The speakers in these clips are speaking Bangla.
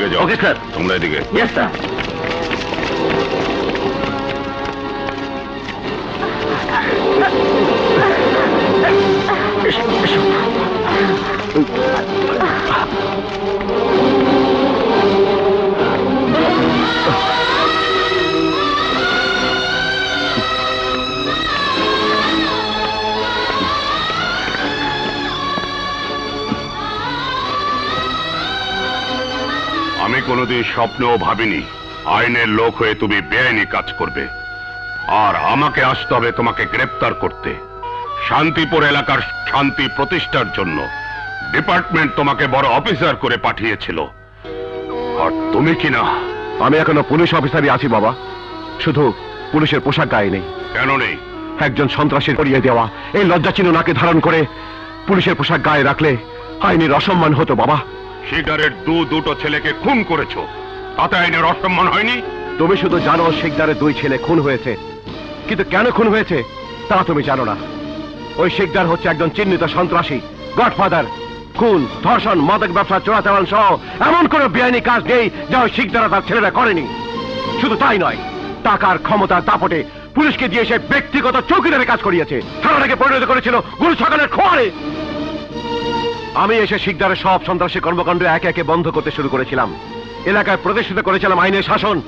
ওদিকে যাও। ওকে স্যার তোমরা এদিকে। ইয়েস স্যার আমি কোনোদিন স্বপ্নেও ভাবিনি। আইনের লোক হয়ে তুমি বেআইনি কাজ করবে। আর আমাকে আসতে হবে তোমাকে গ্রেপ্তার করতে। শান্তিপুর এলাকার শান্তি প্রতিষ্ঠার জন্য ডিপার্টমেন্ট তোমাকে বড় অফিসার করে পাঠিয়েছিল। আর তুমি কি না? আমি এখনও পুলিশ অফিসারই আছি বাবা। শুধু পুলিশের পোশাক গায়ে নেই। কেন নেই? একজন সন্ত্রাসীর করিয়ে দেওয়া এই লজ্জা চিহ্ন নাকে ধারণ করে পুলিশের পোশাক গায়ে রাখলে আইনের অসম্মান হতো বাবা। শিকারের দু দুটো ছেলেকে খুন করেছ। তাতে আইনের অসম্মান হয়নি? তুমি শুধু জানো শিকদারের দুই ছেলে খুন হয়েছে। কিন্তু কেন খুন হয়েছে, তা তুমি জানো না। ওই শিকদার হচ্ছে একজন চিহ্নিত সন্ত্রাসী, গডফাদার, খুন, ধর্ষণ, মাদক ব্যবসা, চোরাচালান সহ এমন কোনো বেআইনি কাজ নেই যা ওই শিকদারা তার ছেলেরা করেনি। শুধু তাই নয়, টাকার ক্ষমতার দাপটে পুলিশকে দিয়ে সে ব্যক্তিগত চৌকিদারে কাজ করিয়েছে। থানাটাকে পরিণত করেছিল গুরু সকালের খোয়ারে। আমি এসে শিকদারের সব সন্ত্রাসী কর্মকাণ্ড একে একে বন্ধ করতে শুরু করেছিলাম। এলাকায় প্রতিষ্ঠিত করেছিলাম আইনের শাসন।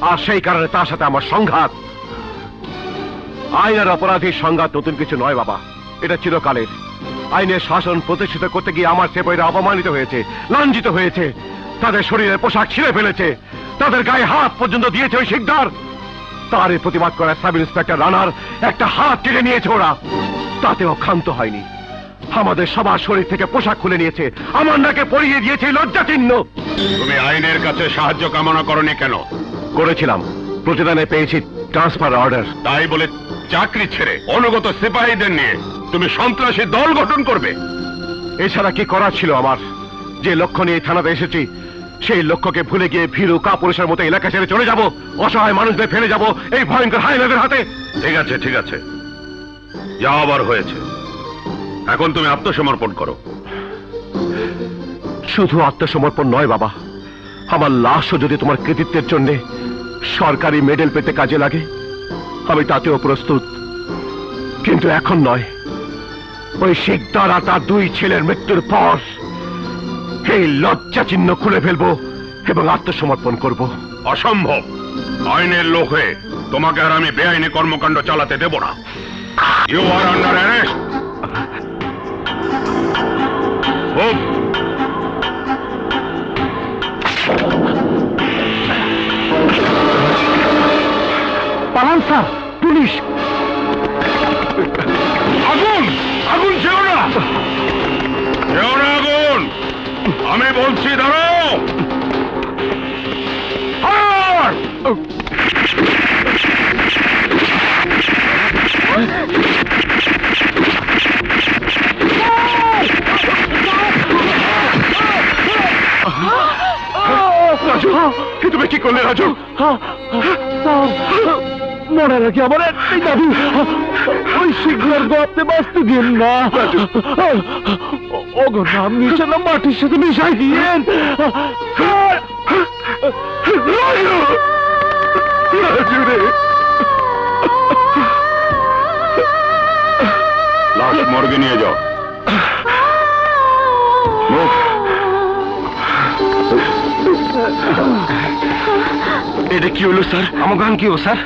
আর সেই কারণে তার সাথে আমার সংঘাত। আইনের অপরাধীর সংঘাত নতুন কিছু নয়, বাবা। এটা চিরকালের। আইনের শাসন প্রতিষ্ঠিত করতে গিয়ে আমার সেপাইরা অপমানিত হয়েছে, লাঞ্ছিত হয়েছে। তাদের শরীরের পোশাক ছিঁড়ে ফেলেছে। তাদের গায়ে হাত পর্যন্ত দিয়েছে ওই শিকদার। তারই প্রতিবাদ করা সাব ইন্সপেক্টর রানার একটা হাত কেড়ে নিয়েছে ওরা। তাতেও ক্ষান্ত হয়নি। আমাদের সবার শরীর থেকে পোশাক খুলে নিয়েছে। আমার নাকে পরিয়ে দিয়েছে লজ্জা চিহ্ন। তুমি আইনের কাছে সাহায্য কামনা করনি কেন? করেছিলাম। প্রতিদানে পেয়েছি ট্রান্সফার অর্ডার তাই বলে চাকরি ছেড়ে অনুগত সিপাহীদের নিয়ে তুমি সন্ত্রাসী দল গঠন করবে। এছাড়া কি করার ছিল আমার? যে লক্ষ্য নিয়ে থানাতে এসেছি সেই লক্ষ্যকে ভুলে গিয়ে ভীরু কাপুরুষের মতো এলাকা ছেড়ে চলে যাব অসহায় মানুষদের ফেলে যাব এই ভয়ঙ্কর হাইনাদের হাতে। ঠিক আছে ঠিক আছে। যা আবার হয়েছে। এখন তুমি আত্মসমর্পণ করো। শুধু আত্মসমর্পণ নয়, বাবা। আমার লাশও যদি তোমার কৃতিত্বের জন্য সরকারি মেডেল পেতে কাজে লাগে, আমি তাতেও প্রস্তুত। কিন্তু এখন নয়। ওই শিকদার আর তার দুই ছেলের মৃত্যুর পর এই লজ্জা চিহ্ন খুলে ফেলব এবং আত্মসমর্পণ করব। অসম্ভব। আইনের লোক হয়ে তোমাকে আর আমি বেআইনি কর্মকাণ্ড চালাতে দেব না। ইউ আর আন্ডার অ্যারেস্ট পালান স্যার পুলিশ। আগুন আগুন ছিল না। আগুন। আমি বলছি দাঁড়াও Fire! রাজু এ তুমি কি করলে রাজু? মরার আগে আমার একটাই দাবি। ওই শিখর গপ্তে বাঁচতে দিন না। ওগো নাম নিচে না মাটির সাথে মিশাই দিয়েন। রাজু! রাজু রে। লাশ মর্গে নিয়ে যাও। মুখ। এটা কি হলো স্যার? আমার গান কি হলো স্যার?